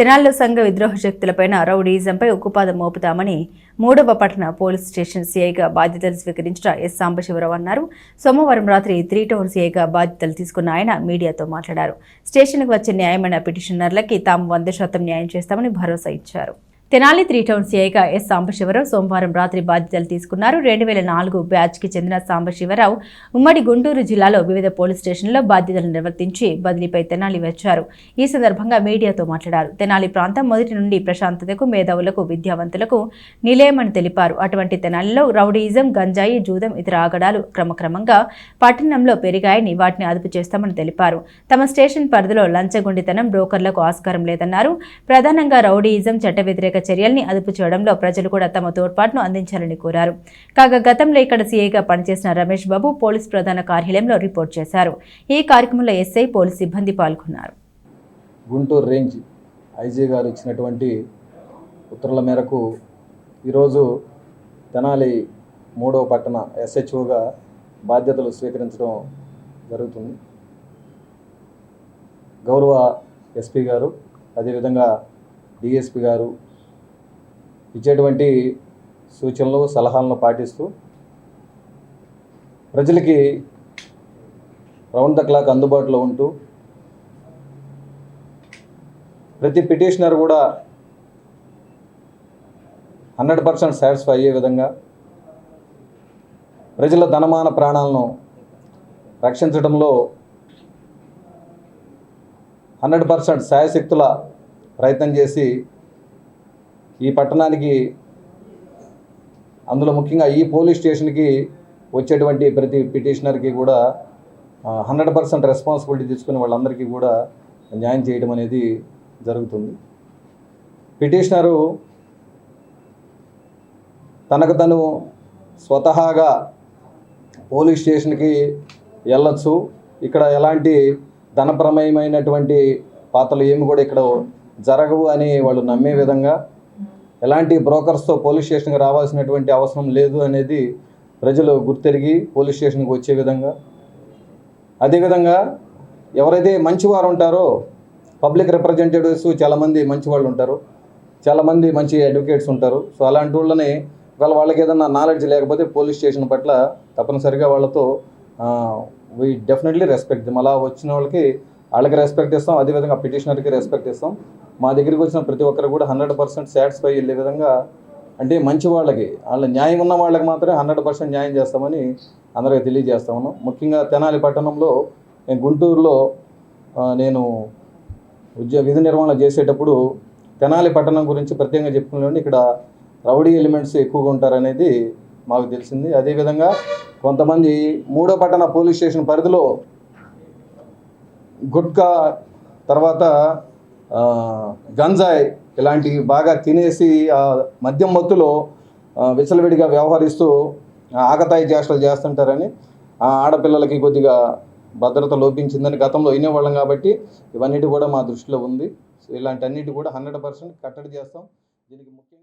తెనాల్లో సంఘ విద్రోహ శక్తులపైన రౌడీజంపై ఉక్కుపాదం మోపుతామని మూడవ పట్టణ పోలీస్ స్టేషన్ సీఐగా బాధ్యతలు స్వీకరించిన ఎస్ సాంబశివరావు అన్నారు. సోమవారం రాత్రి త్రీ టౌన్ సీఐగా బాధ్యతలు తీసుకున్న ఆయన మీడియాతో మాట్లాడారు. స్టేషన్కు వచ్చే న్యాయమైన పిటిషనర్లకి తాము వంద శాతం న్యాయం చేస్తామని భరోసా ఇచ్చారు. తెనాలి త్రీ టౌన్ సీఐగా ఎస్ సాంబశివరావు సోమవారం రాత్రి బాధ్యతలు తీసుకున్నారు. రెండు వేల నాలుగు బ్యాచ్కి చెందిన సాంబశివరావు ఉమ్మడి గుంటూరు జిల్లాలో వివిధ పోలీస్ స్టేషన్లో బాధ్యతలు నిర్వర్తించి బదిలీపై తెనాలి వచ్చారు. ఈ సందర్భంగా మీడియాతో మాట్లాడారు. తెనాలి ప్రాంతం మొదటి నుండి ప్రశాంతతకు మేధావులకు విద్యావంతులకు నిలయమని తెలిపారు. అటువంటి తెనాలిలో రౌడీయిజం గంజాయి జూదం ఇతర ఆగడాలు క్రమక్రమంగా పట్టణంలో పెరిగాయని వాటిని అదుపు చేస్తామని తెలిపారు. తమ స్టేషన్ పరిధిలో లంచగొండితనం బ్రోకర్లకు ఆస్కారం లేదన్నారు. ప్రధానంగా రౌడీయిజం చట్ట వ్యతిరేక చర్యల్ని అదుపు చేయడంలో ప్రజలు కూడా తమ తోడ్పాటును అందించాలని కోరారు. కాగా గతంలో ఇక్కడ సీఐగా పనిచేసిన రమేష్ బాబు పోలీస్ ప్రధాన కార్యాలయంలో రిపోర్ట్ చేశారు. ఈ కార్యక్రమంలో ఎస్ఐ పోలీస్ సిబ్బంది పాల్గొన్నారు. గుంటూరు రేంజ్ ఐజీ గారు ఇచ్చినటువంటి ఉత్తర్వుల మేరకు ఈరోజు తెనాలి మూడవ పట్టణ ఎస్హెచ్ఓగా బాధ్యతలు స్వీకరించడం జరుగుతుంది. గౌరవ ఎస్పీ గారు అదేవిధంగా డిఎస్పి గారు ఇచ్చేటువంటి సూచనలు సలహాలను పాటిస్తూ ప్రజలకి రౌండ్ ద క్లాక్ అందుబాటులో ఉంటూ ప్రతి పిటిషనర్ కూడా హండ్రెడ్ పర్సెంట్ సాటిస్ఫై అయ్యే విధంగా ప్రజల ధనమాన ప్రాణాలను రక్షించడంలో హండ్రెడ్ పర్సెంట్ శాయశక్తుల ప్రయత్నం చేసి ఈ పట్టణానికి అందులో ముఖ్యంగా ఈ పోలీస్ స్టేషన్కి వచ్చేటువంటి ప్రతి పిటిషనర్కి కూడా హండ్రెడ్ పర్సెంట్ రెస్పాన్సిబిలిటీ తీసుకుని వాళ్ళందరికీ కూడా న్యాయం చేయడం అనేది జరుగుతుంది. పిటిషనరు తనకు తను స్వతహాగా పోలీస్ స్టేషన్కి వెళ్ళచ్చు. ఇక్కడ ఎలాంటి ధనప్రమయమైనటువంటి పాత్రలు ఏమి కూడా ఇక్కడ జరగవు అని వాళ్ళు నమ్మే విధంగా ఎలాంటి బ్రోకర్స్తో పోలీస్ స్టేషన్కి రావాల్సినటువంటి అవసరం లేదు అనేది ప్రజలు గుర్తెరిగి పోలీస్ స్టేషన్కి వచ్చే విధంగా. అదేవిధంగా ఎవరైతే మంచివారు ఉంటారో పబ్లిక్ రిప్రజెంటేటివ్స్ చాలామంది మంచి వాళ్ళు ఉంటారు. చాలామంది మంచి అడ్వకేట్స్ ఉంటారు. సో అలాంటి వాళ్ళని ఒకవేళ వాళ్ళకి ఏదైనా నాలెడ్జ్ లేకపోతే పోలీస్ స్టేషన్ పట్ల తప్పనిసరిగా వాళ్ళతో వీ డెఫినెట్లీ రెస్పెక్ట్ అలా వచ్చిన వాళ్ళకి వాళ్ళకి రెస్పెక్ట్ ఇస్తాం అదేవిధంగా పిటిషనర్కి రెస్పెక్ట్ ఇస్తాం. మా దగ్గరికి వచ్చిన ప్రతి ఒక్కరు కూడా హండ్రెడ్ పర్సెంట్ సాటిస్ఫై వెళ్ళే విధంగా అంటే మంచి వాళ్ళకి వాళ్ళ న్యాయం ఉన్న వాళ్ళకి మాత్రమే హండ్రెడ్ పర్సెంట్ న్యాయం చేస్తామని అందరికీ తెలియజేస్తా ఉన్నాం. ముఖ్యంగా తెనాలి పట్టణంలో నేను గుంటూరులో నేను ఉద్యోగ విధి నిర్వహణ చేసేటప్పుడు తెనాలి పట్టణం గురించి ప్రత్యేకంగా చెప్పుకునే ఇక్కడ రౌడీ ఎలిమెంట్స్ ఎక్కువగా ఉంటారనేది మాకు తెలిసింది. అదేవిధంగా కొంతమంది మూడో పట్టణ పోలీస్ స్టేషన్ పరిధిలో గుట్కా తర్వాత గంజాయ్ గంజాయి ఇలాంటివి బాగా తినేసి మద్యం మత్తులో విచ్చలవిడిగా వ్యవహరిస్తూ ఆగతాయి ఆకతాయి చేష్టలు చేస్తుంటారని ఆ ఆడపిల్లలకి కొద్దిగా భద్రత లోపించిందని గతంలో వినేవాళ్ళం కాబట్టి ఇవన్నిటి కూడా మా దృష్టిలో ఉంది. ఇలాంటి అన్నిటి కూడా హండ్రెడ్ పర్సెంట్ కట్టడి చేస్తాం. దీనికి ముఖ్యంగా